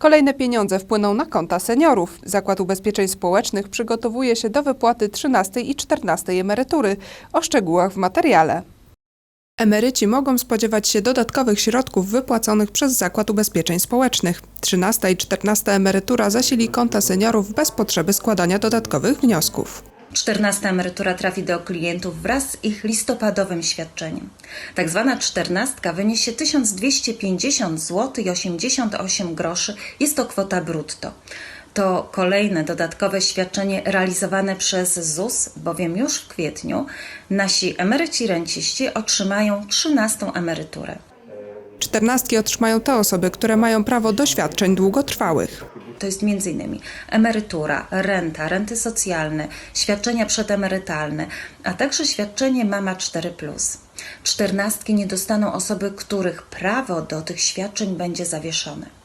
Kolejne pieniądze wpłyną na konta seniorów. Zakład Ubezpieczeń Społecznych przygotowuje się do wypłaty 13 i 14 emerytury. O szczegółach w materiale. Emeryci mogą spodziewać się dodatkowych środków wypłaconych przez Zakład Ubezpieczeń Społecznych. 13 i 14 emerytura zasili konta seniorów bez potrzeby składania dodatkowych wniosków. 14 emerytura trafi do klientów wraz z ich listopadowym świadczeniem. Tak zwana czternastka wyniesie 1250 zł i 88 groszy. Jest to kwota brutto. To kolejne dodatkowe świadczenie realizowane przez ZUS, bowiem już w kwietniu nasi emeryci renciści otrzymają 13 emeryturę. Czternastki otrzymają te osoby, które mają prawo do świadczeń długotrwałych. To jest m.in. emerytura, renta, renty socjalne, świadczenia przedemerytalne, a także świadczenie Mama 4. Czternastki nie dostaną osoby, których prawo do tych świadczeń będzie zawieszone.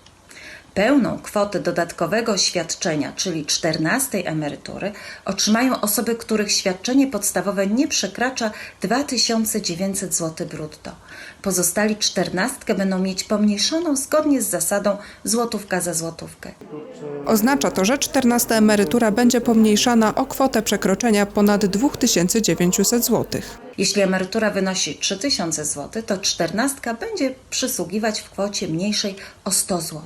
Pełną kwotę dodatkowego świadczenia, czyli 14 emerytury, otrzymają osoby, których świadczenie podstawowe nie przekracza 2900 zł brutto. Pozostali czternastkę będą mieć pomniejszoną zgodnie z zasadą złotówka za złotówkę. Oznacza to, że 14 emerytura będzie pomniejszana o kwotę przekroczenia ponad 2900 zł. Jeśli emerytura wynosi 3000 zł, to czternastka będzie przysługiwać w kwocie mniejszej o 100 zł.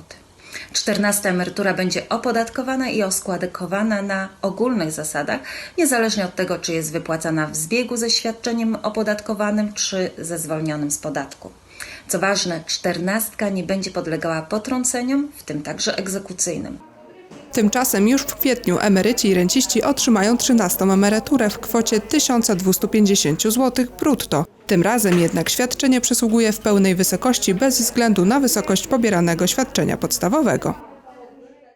Czternasta emerytura będzie opodatkowana i oskładkowana na ogólnych zasadach, niezależnie od tego, czy jest wypłacana w zbiegu ze świadczeniem opodatkowanym, czy ze zwolnionym z podatku. Co ważne, czternastka nie będzie podlegała potrąceniom, w tym także egzekucyjnym. Tymczasem już w kwietniu emeryci i renciści otrzymają 13 emeryturę w kwocie 1250 zł brutto. Tym razem jednak świadczenie przysługuje w pełnej wysokości bez względu na wysokość pobieranego świadczenia podstawowego.